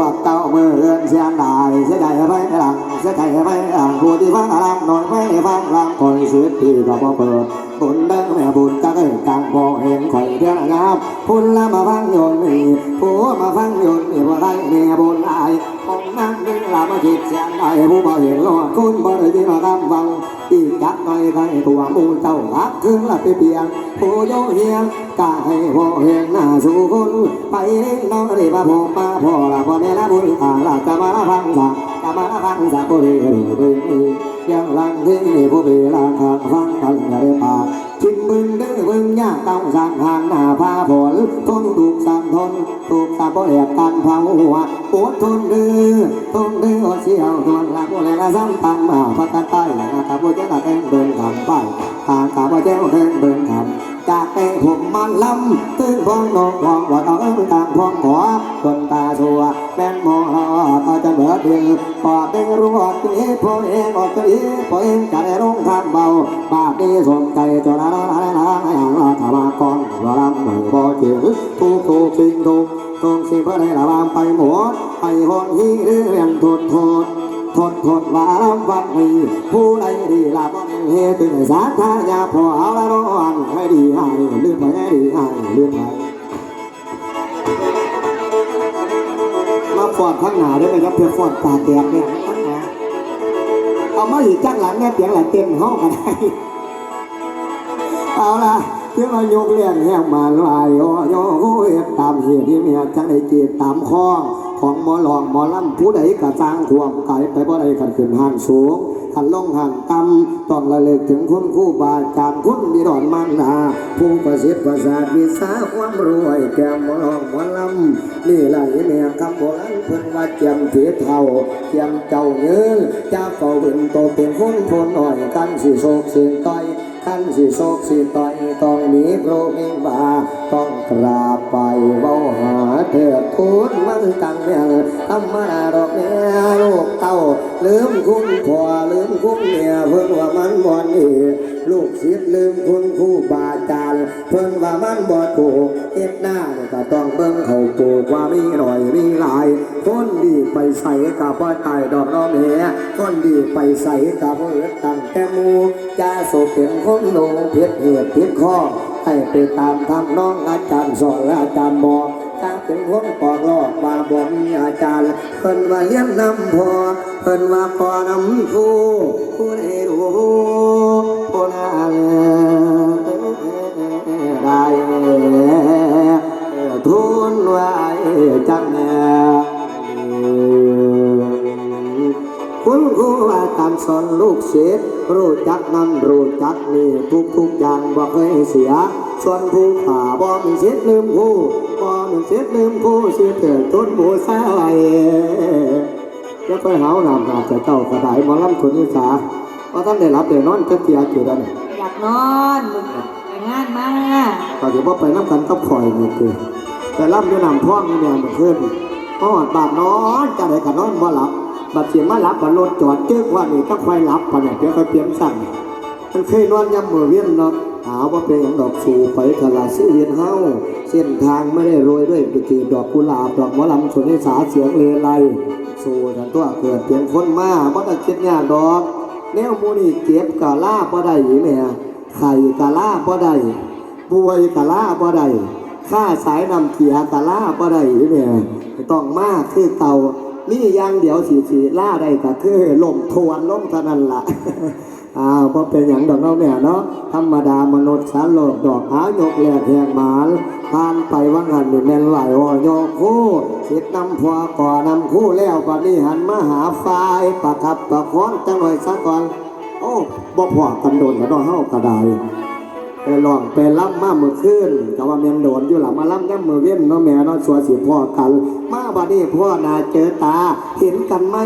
ว่าเก่าเมื่อเรือนเสียงได้เสียใจไปหลังเสียใจไปหลังผู้ที่ฟังหลังนอยไม่ฟังหลังคนสุดที่ก็พอเปิด บุญเด้อแม่บุญก็เกิดกลางพอเห็นข่อยเพียงงามพุ่นละมาฟังโยนนี่ผู้มาฟังโยนนี่บ่ได้แม่บุญไอายผมนั่งนึกลามาคิดเสียงได้ผู้บ่เห็นรอดคุณบ่ได้ยินคำฟังอีกจักหน่อยใครตัวมูเจ้ารักถึงละไปเปียงผู้โยเฮียงกาให้พ่เฮียงหน้าสู่คนไปน้องรีมาพ่อมาพ่อละพ่อแม่ละบุญตาละจะมาละฟังสัก จะมาฟังสักผู้เรเรยังลังที่ผู้เบลาข้างฟังกันอย่าได้ปากจิงมึงเด้อมึงยากต้องสั่งหางหน้าพาฝนทนถูกสั่งทนถูกสั่งบ่แอบกันเผาหัวปวดทนเด้อทนเด้อเสียวทนละผู้เรละซ้ำตังมาพักกันใต้ละตาผู้เจ้าละแข่งเดินทางไปทางตาผู้เจ้าแข่งเดินทางจากแต่ผมมันลำตึงพองนกพอง วแม่นมองรอต่อจะเบิดเดียวพอได้รู้ว่าตัวเองพอเองออกตัวเองพอเองจะได้ลงทางเบาบาดนี้สนใจจนละละละละอย่างละถามาก่องว่าลำหนึ่พอเจียทุกทุกสิ่งทุกทุกสิ่งเพื่อได้ละบามไปหมดไปคนที่เรื่องทนทนทนทนว่าลำฟังมีผู้ใดดีลาบ่เฮตึงสาธายาพอเอาละร้อนให้ดีให้ลืมไปให้ดีให้ลืมไป ข้างหน้าได้ไหมครับเพื่อฟอนตาแดงเนี่ยข้างหน้าเอามาอีกจ้างหลังแม่เปียงหลังเต็มห้องกันได้เอาละ เพื่อมายกเลี้ยงแห้งมาลายโยโยตามเหตุที่เมียจังได้จีตามข้องของหมอหลองหมอลำผู้ใดกระจางความไกลไปบ่ได้กันขึ้นห่างสูงขันลงห่างต่ำต้องระลึกถึงคุณคู่บาจารคุณบิดอนมันดาผู้ประสิทธิ์ประสาทวิสาความรวยแก่หมอหลองหมอลำนี่แหละเมียคำโบราณเพิ่นว่าเจียมเถียเท่าเจียมเจ้าเงินจะเฝ้าเบิ่งโตเป็นคนพลอ่อยกันสิโศกเสียงต้อย ท่านสิโศกสิต่อยต้องมีโปรมีบาต้องกราบไปเว้าหาเถิดพูดมันตังเมียธรรมดาดอกเมียลูกเต้าลืมคุ้มพ่อลืมคุ้มเมียเพิ่งว่ามันบ่ดีลูกศิษย์ลืมคุณครูบาอาจารย์เพิ่งว่ามันบ่ถูกเอ็ดหน้าเนี่ยก็ต้องเบิ่งเขาปลูกว่ามีหน่อยมีหลาย คนดีไปใส่กับพ่อตายดอกน้องเมียคนดีไปใส่กับพ่อเอิดตั้งแต่มูจ้าโศกเป็นคนโนเพียรเหตุเพียรข้อให้ไปตามทำน้องอาจารย์สอนและอาจารย์บอกจ้าเป็นคนปอกลอกมาบอกมีอาจารย์เพิ่นว่าเลี้ยงน้ำพอเพิ่นว่าพอนำผู้ผู้ใดรู้ จังแน่คุณครูอาจารย์สอนลูกศิษย์รู้จักนั่นรู้จักนี่ทุกทุกๆอย่างบ่เคยเสีย ส่วนผู้ขาบ่มีศิษย์ลืมครูบ่มีศิษย์ลืมครูสิเถิดทุนผู้สายแล้วไปหาหนามหาจะเจ้ากระไดหมอลำทุนนิสาว่าท่านได้รับได้นอนจะเทียอยู่แล้วนี่อยากนอนมึงไปงานมาก็ถือว่าไปน้ำกันกับข่อยนี่คือ แต่ล่ำด้วยน้ำพ่องนี่เนี่ยมันขึ้นเพราะว่าบาดนอนจะได้กันนอนบ่หลับบัดเสียมาหลับบัดรถจอดเจึกว่านี่ต้องคอยหลับปะเนี่ยเดี๋ยวคอยเปลี่ยนสั่นมันเคยนอนยำมือเวียนเนาะหาว่าเป็นอย่างดอกสูไปทลาซื้อเวียนเฮาเส้นทางไม่ได้โรยด้วยไปกีดอกกุหลาบดอกมะลำสนนิสาเสียงเลไลสู่ทันตัวเกิดเปลี่ยนคนมาบ่ได้คิดยากดอก แนวมูนี่เก็บกะลาบ่ได้อีแม่ไข่กะลาบ่ได้ป่วยกะลาบ่ได้ ค่าสายนำเกียกะลาบ่ได้อีแม่ต้องมากคือเก่านี่ยังเดี๋ยวสีสีล่าได้ก็คือลมทวนลมเท่านั้นล่ะอ้าวเพราะเป็นอย่างดอกเนาะแม่เนาะธรรมดามนุษย์สารโลกดอกหายกแหลกแหงหมานผ่านไปว่างานนี่แม่นไหลอ่อยกคู่สิทธิ์นำพัวก่อนำคู่แล้วก็นี่หันมาหาฝ่ายประทับประคองจังหน่อยซะก่อนโอ้บ่พอกันโดนกันเนาะเฮากระได ไปลองไปล่ำมาเมื่อคืนก็ว่าแม่นโดนอยู่หลังมาล่ำย่ำมือเว้นเนาะแม่เนาะชัวสีพ่อกัน มาบัดนี้พ่อนาเจอตา เห็นกันไหม